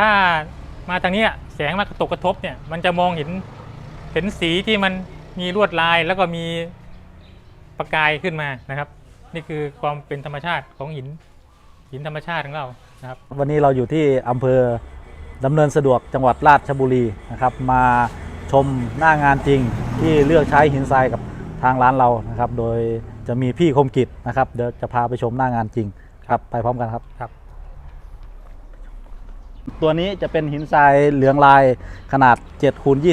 ถ้ามาทางเนี้ยแสงมากระตกกระทบเนี่ยมันจะมองเห็นเห็นสีที่มันมีลวดลายแล้วก็มีประกายขึ้นมานะครับ นี่คือความเป็นธรรมชาติของหินหินธรรมชาติของเรานะครับ วันนี้เราอยู่ที่อำเภอดำเนินสะดวกจังหวัดราชบุรีนะครับ มาชมหน้างานจริงที่เลือกใช้หินทรายกับทางร้านเรานะครับ โดยจะมีพี่คมกิจนะครับเดี๋ยวจะพาไปชมหน้างานจริงครับไปพร้อมกันครับครับ ตัวนี้จะเป็นหินทรายเหลืองลายขนาด7คูณ20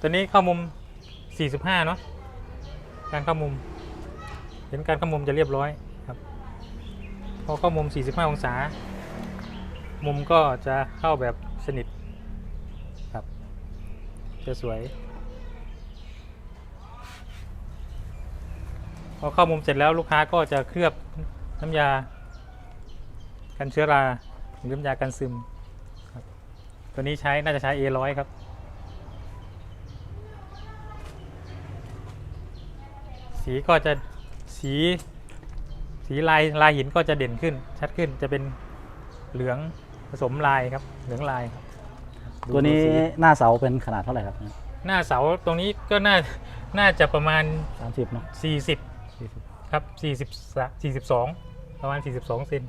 ตัวนี้เข้ามุม 45 เนาะการเข้ามุม เห็นการเข้ามุมจะเรียบร้อยครับ พอเข้ามุม 45 องศา มุมก็จะเข้าแบบสนิทครับ จะสวย พอเข้ามุมเสร็จแล้วลูกค้าก็จะเคลือบน้ำยา กันเชื้อราหรือน้ำยากันซึมครับตัวนี้ใช้น่าจะใช้ A100 ครับ สีก็จะสีสีลายลายหินก็จะเด่นขึ้น ชัดขึ้นจะเป็นเหลืองผสมลายครับเหลืองลายครับตัวนี้ดูสีหน้าเสาเป็นขนาดเท่าไหร่ครับหน้าเสาตรงนี้ก็น่าน่าจะประมาณ30เนาะ40 ครับ 40 42 ประมาณ 42 เซน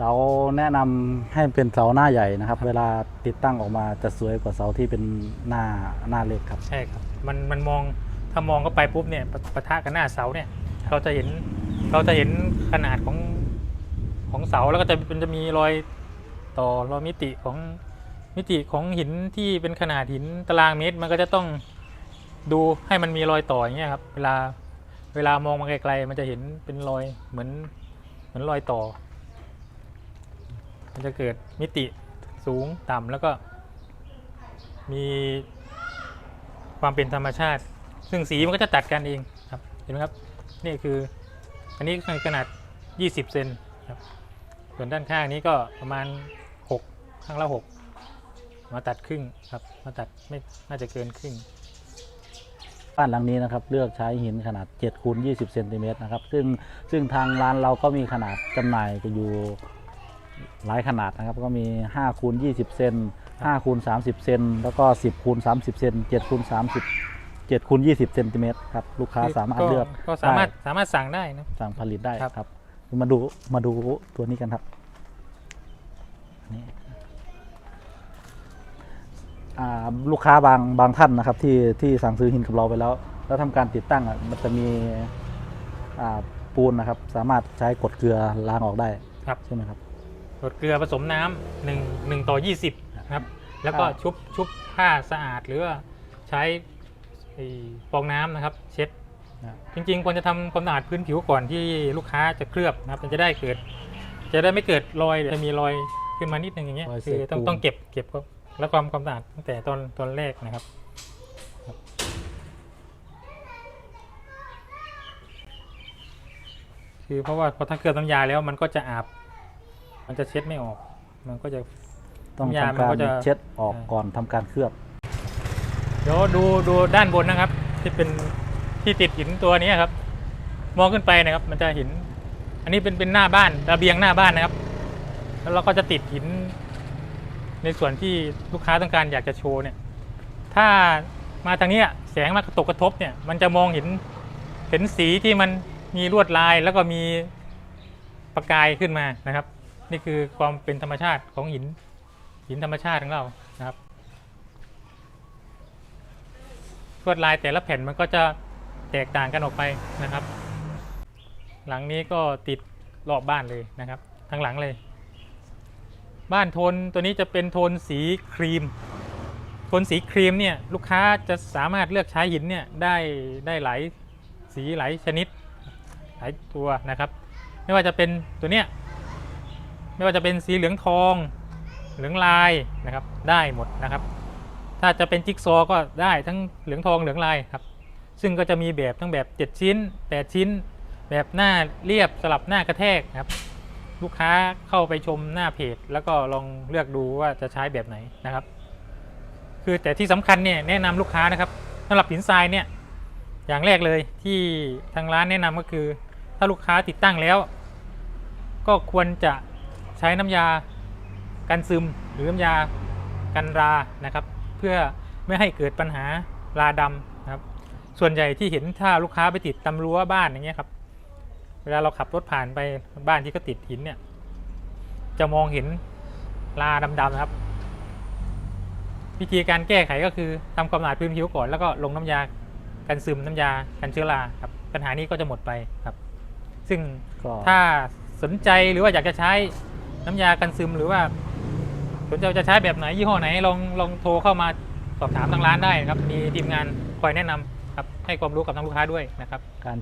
เสาแนะนำให้เป็นเสาหน้าใหญ่นะครับ เวลาติดตั้งออกมาจะสวยกว่าเสาที่เป็นหน้าหน้าเล็กครับ ใช่ครับ มันมันมองถ้ามองเข้าไปปุ๊บเนี่ยปะปะทะกับหน้าเสาเนี่ย เราจะเห็นเราจะเห็นขนาดของของเสาแล้วก็จะมันจะมีรอยต่อรอยมิติของมิติของหินที่เป็นขนาดหินตารางเมตร มันก็จะต้องดูให้มันมีรอยต่ออย่างเงี้ยครับ เวลาเวลามองมาไกลๆมันจะเห็นเป็นรอยเหมือนเหมือนรอยต่อ มันจะเกิดมิติสูงต่ำแล้วก็มีความเป็นธรรมชาติ ซึ่งสีมันก็จะตัดกันเองครับ เห็นไหมครับ นี่คือ อันนี้ขนาด 20 เซนครับ ส่วนด้านข้างนี้ก็ประมาณ 6 ข้างละ 6 มาตัดครึ่งครับ มาตัดไม่น่าจะเกินครึ่ง บ้านหลังนี้นะครับ เลือกใช้หินขนาด7คูณ20เซนติเมตรนะครับ ซึ่งซึ่งทางร้านเราก็มีขนาดจำหน่ายจะอยู่ หลายขนาดนะครับก็มี5คูณ20 เซน5คูณ30 เซนแล้วก็ 10คูณ30 เซน7คูณ30 7คูณ20 เซนติเมตรครับลูกค้าสามารถเลือกก็สามารถได้สามารถสั่งได้นะสั่งผลิตได้ครับครับมาดูมาดูตัวนี้กันครับนี่อ่าลูกค้าบางบางท่านนะครับที่ที่สั่งซื้อหินกับเราไปแล้ว แล้วทำการติดตั้งอะมันจะมีอ่าปูนนะครับ สามารถใช้กดเกลือล้างออกได้ครับใช่ไหมครับ กดเกลือผสมน้ำหนึ่งหนึ่งต่อ20ครับ แล้วก็ครับชุบชุบผ้าสะอาดหรือว่าใช้ไอ้ฟองน้ำนะครับ เช็ดนะจริงๆควรจะทำความสะอาดพื้นผิวก่อนที่ลูกค้าจะเคลือบนะครับมันจะได้เกิด จะได้ไม่เกิดรอยจะมีรอยขึ้นมานิดนึงอย่างเงี้ยรอยเศษคือต้องปูน ต้องเก็บเก็บก็แล้วความความสะอาดตั้งแต่ตอนตอนแรกนะครับครับคือเพราะว่าพอถ้าเคลือบน้ำยาแล้วมันก็จะอาบ มันจะเช็ดไม่ออก มันก็จะต้องน้ำยาทำมันการก็จะเช็ดออกอ่าก่อนทำการเคลือบเดี๋ยวดูดูด้านบนนะครับ ที่เป็นที่ติดหินตัวนี้ครับ มองขึ้นไปนะครับ มันจะเห็นอันนี้เป็นเป็นหน้าบ้านระเบียงหน้าบ้านนะครับ แล้วเราก็จะติดหิน ในส่วนที่ลูกค้าต้องการอยากจะโชว์เนี่ย ถ้ามาทางเนี้ยแสงมากระตกกระทบเนี่ย มันจะมองเห็นเห็นสีที่มันมีลวดลายแล้วก็มีประกายขึ้นมานะครับ นี่คือความเป็นธรรมชาติของหินหินธรรมชาติของเรานะครับลวดลายแต่ละแผ่นมันก็จะแตกต่างกันออกไปนะครับ หลังนี้ก็ติดรอบบ้านเลยนะครับทั้งหลังเลย บ้านโทนตัวนี้จะเป็นโทนสีครีม โทนสีครีมเนี่ยลูกค้าจะสามารถเลือกใช้หินเนี่ยได้ได้หลายสีหลายชนิดหลายตัวนะครับ ไม่ว่าจะเป็นตัวเนี้ย ไม่ว่าจะเป็นสีเหลืองทอง เหลืองลายนะครับ ได้หมดนะครับ ถ้าจะเป็นจิ๊กซอว์ก็ได้ทั้งเหลืองทองเหลืองลายครับ ซึ่งก็จะมีแบบทั้งแบบ 7 ชิ้น 8 ชิ้น แบบหน้าเรียบสลับหน้ากระแทกครับ ลูกค้าเข้าไปชมหน้าเพจ แล้วก็ลองเลือกดูว่าจะใช้แบบไหนนะครับ คือแต่ที่สำคัญเนี่ยแนะนำลูกค้านะครับสำหรับหินทรายเนี่ยอย่างแรกเลยที่ทางร้านแนะนำก็คือ ถ้าลูกค้าติดตั้งแล้ว ก็ควรจะ ใช้น้ำยากันซึมหรือน้ำยากันรานะครับ เพื่อไม่ให้เกิดปัญหาราดำนะครับ ส่วนใหญ่ที่เห็นถ้าลูกค้าไปติดตำรั้วบ้านอย่างเงี้ยครับ เวลาเราขับรถผ่านไปบ้านที่เขาติดหินเนี่ย จะมองเห็นราดำๆนะครับ วิธีการแก้ไขก็คือทำความสะอาดพื้นผิวก่อนแล้วก็ลงน้ำยากันซึมน้ำยากันเชื้อราครับ ปัญหานี้ก็จะหมดไปครับ ซึ่งก็ถ้าสนใจหรือว่าอยากจะใช้ น้ำยากันซึมหรือว่าสนใจจะใช้แบบไหนยี่ห้อไหนลองลองโทรเข้ามาสอบถามทางร้านได้นะครับ มีทีมงานคอยแนะนำครับให้ความรู้กับทางลูกค้าด้วยนะครับการ